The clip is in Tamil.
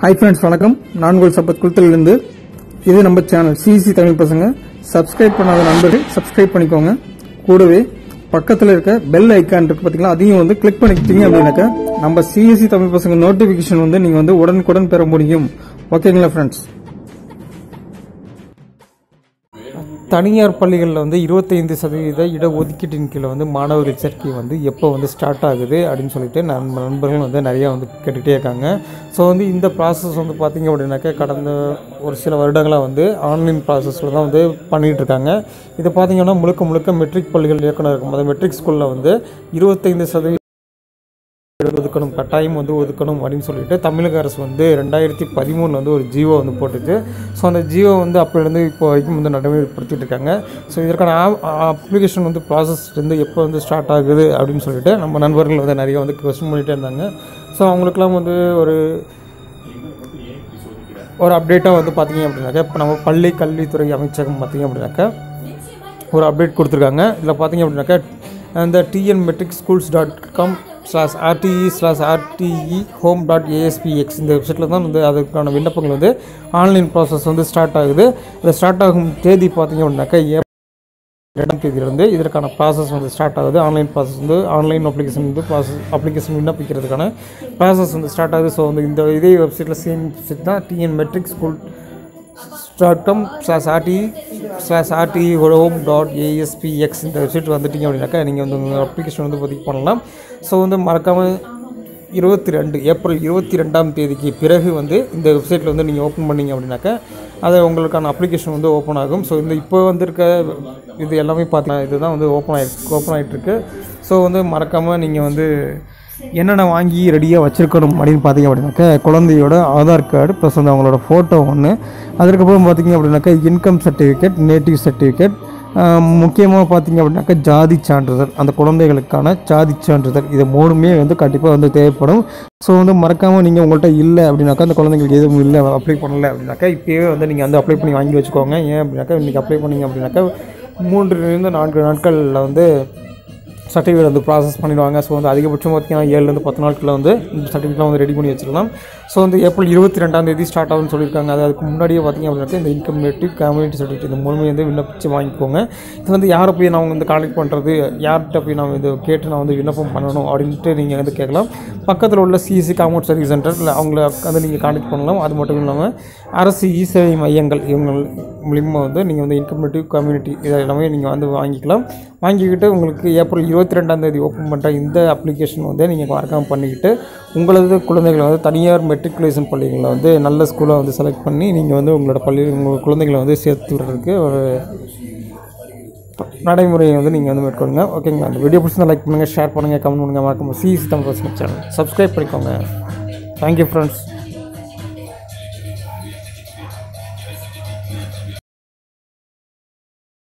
ஹாய் ஃப்ரெண்ட்ஸ் வணக்கம். நான் உங்கள் சப்பத் குளத்திலிருந்து இது நம்ம சேனல் சிசி தமிழ் பசங்க. சப்ஸ்கிரைப் பண்ணாத நண்பர்கள் சப்ஸ்கிரைப் பண்ணிக்கோங்க. கூடவே பக்கத்தில் இருக்க பெல் ஐக்கான் இருக்கு பார்த்தீங்களா அதையும் வந்து கிளிக் பண்ணிக்கிட்டீங்க அப்படின்னாக்கா நம்ம சிஎஸ்சி தமிழ் பசங்க நோட்டிஃபிகேஷன் வந்து நீங்கள் வந்து உடனுக்குடன் பெற முடியும். ஓகேங்களா ஃப்ரெண்ட்ஸ் தனியார் பள்ளிகளில் வந்து இருபத்தைந்து சதவீத இடஒதுக்கீட்டின் கீழே வந்து மாணவர்கள் சேர்க்கை வந்து எப்போ வந்து ஸ்டார்ட் ஆகுது அப்படின்னு சொல்லிட்டு நம்ம நண்பர்கள் வந்து நிறையா வந்து கேட்டுகிட்டே இருக்காங்க. ஸோ வந்து இந்த ப்ராசஸ் வந்து பார்த்திங்க அப்படின்னாக்கா கடந்த ஒரு சில வருடங்களாக வந்து ஆன்லைன் ப்ராசஸில் தான் வந்து பண்ணிகிட்டு இருக்காங்க. இது பார்த்திங்கன்னா முழுக்க முழுக்க மெட்ரிக் பள்ளிகள் இயக்குனர் இருக்கும். போது மெட்ரிக் ஸ்கூலில் வந்து இருபத்தைந்து சதவீத ஒதுக்கணும் கட்டாயம் வந்து ஒதுக்கணும் அப்படின்னு சொல்லிட்டு தமிழக அரசு வந்து ரெண்டாயிரத்தி பதிமூணில் வந்து ஒரு ஜியோ வந்து போட்டுச்சு. ஸோ அந்த ஜியோ வந்து அப்போலேருந்து இப்போ வரைக்கும் வந்து நடைமுறைப்படுத்திட்டு இருக்காங்க. ஸோ இதற்கான அப்ளிகேஷன் வந்து ப்ராசஸ் வந்து எப்போ வந்து ஸ்டார்ட் ஆகுது அப்படின்னு சொல்லிட்டு நம்ம நண்பர்கள் வந்து நிறைய வந்து கொஸ்டின் பண்ணிகிட்டே இருந்தாங்க. ஸோ அவங்களுக்குலாம் வந்து ஒரு ஒரு அப்டேட்டாக வந்து பார்த்தீங்க அப்படின்னாக்கா இப்போ நம்ம பள்ளி கல்வித்துறை அமைச்சகம் பார்த்தீங்க அப்படின்னாக்கா ஒரு அப்டேட் கொடுத்துருக்காங்க. இதில் பார்த்தீங்க அப்படின்னாக்கா அந்த TN matric schools dot com slash RTE slash RTE home dot ASPX இந்த வெப்சைட்டில் தான் வந்து அதுக்கான விண்ணப்பங்கள் வந்து ஆன்லைன் ப்ராசஸ் வந்து ஸ்டார்ட் ஆகுது. இந்த ஸ்டார்ட் ஆகும் தேதி பார்த்தீங்க அப்படின்னாக்கா ஏ ரெண்டாம் தேதியிலிருந்து இதற்கான ப்ராசஸ் வந்து ஸ்டார்ட் ஆகுது. ஆன்லைன் ப்ராசஸ் வந்து ஆன்லைன் அப்ளிகேஷன் வந்து ப்ராசஸ் அப்ளிகேஷன் விண்ணப்பிக்கிறதுக்கான ப்ராசஸ் வந்து ஸ்டார்ட் ஆகுது. ஸோ வந்து இந்த இதே வெப்சைட்டில் சேம் வெப்சைட் தான் TN matric school dot com slash RT slash RT home dot ASPX இந்த வெப்சைட் வந்துட்டீங்க அப்படின்னாக்கா நீங்கள் வந்து உங்கள் அப்ளிகேஷன் வந்து பதிவு பண்ணலாம். ஸோ வந்து மறக்காமல் இருபத்தி ரெண்டு ஏப்ரல் இருபத்தி ரெண்டாம் தேதிக்கு பிறகு வந்து இந்த வெப்சைட்டில் வந்து நீங்கள் ஓப்பன் பண்ணீங்க அப்படின்னாக்கா அது உங்களுக்கான அப்ளிகேஷன் வந்து ஓப்பன் ஆகும். ஸோ இந்த இப்போ வந்திருக்க இது எல்லாமே பார்த்தீங்கன்னா இதுதான் வந்து ஓப்பன் ஆகிருக்கு ஓப்பன் ஆகிட்டுருக்கு ஸோ வந்து மறக்காமல் நீங்கள் வந்து என்னென்ன வாங்கி ரெடியாக வச்சுருக்கணும் அப்படின்னு பார்த்தீங்க அப்படின்னாக்கா குழந்தையோட ஆதார் கார்டு ப்ளஸ் வந்து அவங்களோட ஃபோட்டோ ஒன்று அதுக்கப்புறம் பார்த்தீங்க அப்படின்னாக்கா இன்கம் சர்டிஃபிகேட் நேட்டிவ் சர்டிஃபிகேட் முக்கியமாக பார்த்தீங்க அப்படின்னாக்கா ஜாதி சான்றிதழ். அந்த குழந்தைகளுக்கான ஜாதி சான்றிதழ். இது மூணுமே வந்து கண்டிப்பாக வந்து தேவைப்படும். ஸோ வந்து மறக்காமல் நீங்கள் உங்கள்கிட்ட இல்லை அப்படின்னாக்கா அந்த குழந்தைங்களுக்கு எதுவும் இல்லை அப்ளை பண்ணலை அப்படின்னாக்கா இப்போயே வந்து நீங்கள் வந்து அப்ளை பண்ணி வாங்கி வச்சுக்கோங்க. ஏன் அப்படின்னாக்கா இன்றைக்கி அப்ளை பண்ணீங்க அப்படின்னாக்கா மூன்றுலேருந்து நான்கு நாட்களில் வந்து சர்டிஃபிகேட் வந்து ப்ராசஸ் பண்ணிடுவாங்க. ஸோ வந்து அதிகபட்சம் பார்த்தீங்கன்னா ஏழுலேருந்து பத்து நாட்களில் வந்து இந்த சர்டிஃபிகேட்லாம் வந்து ரெடி பண்ணி வச்சிடலாம். ஸோ வந்து ஏப்ரல் இருபத்தி ரெண்டாம் தேதி ஸ்டார்ட் ஆகும்னு சொல்லியிருக்காங்க. அது அதுக்கு முன்னாடியே பார்த்திங்க அப்படின்னா இந்த இன்கம் நேட்டிவ் கம்யூனிட்டி சர்டிஃபிகேட் இந்த மூணுமே வந்து விண்ணப்பிச்சு வாங்கிக்கோங்க. இது வந்து யாரை போய் நான் வந்து காலெக்ட் பண்ணுறது யார்கிட்ட போய் நான் இது கேட்டு நான் வந்து விண்ணப்பம் பண்ணணும் அப்படின்ட்டு நீங்கள் வந்து கேட்கலாம். பக்கத்தில் உள்ள சிஎஸ்சி காமௌண்ட் சர்வீஸ் சென்டர் இல்லை அவங்கள வந்து நீங்கள் கான்டெக்ட் பண்ணலாம். அது மட்டும் இல்லாமல் அரசு இ சேவை மையங்கள் இவங்க மூலிமா வந்து நீங்கள் வந்து இன்கம் நேட்டிவ் கம்யூனிட்டி இதை எல்லாமே நீங்கள் வந்து வாங்கிக்கலாம். வாங்கிக்கிட்டு உங்களுக்கு ஏப்ரல் இருபத்தி ரெண்டாம் தேதி ஓப்பன் பண்ணுற இந்த அப்ளிகேஷன் வந்து நீங்கள் மறக்காமல் பண்ணிக்கிட்டு உங்களது குழந்தைகளை வந்து தனியார் மெட்ரிகுலேஷன் பள்ளிகளில் வந்து நல்ல ஸ்கூலை வந்து செலக்ட் பண்ணி நீங்கள் வந்து உங்களோட பள்ளி உங்கள் குழந்தைகளை வந்து சேர்த்து விடுறதுக்கு ஒரு நடைமுறையை வந்து நீங்கள் வந்து மேற்கொள்ளுங்க. ஓகேங்களா அந்த வீடியோ பிடிச்சி லைக் பண்ணுங்கள் ஷேர் பண்ணுங்கள் கமெண்ட் பண்ணுங்கள் மறக்காமல் சி சிஸ்டம் சேனல் சப்ஸ்கிரைப் பண்ணிக்கோங்க. Thank you friends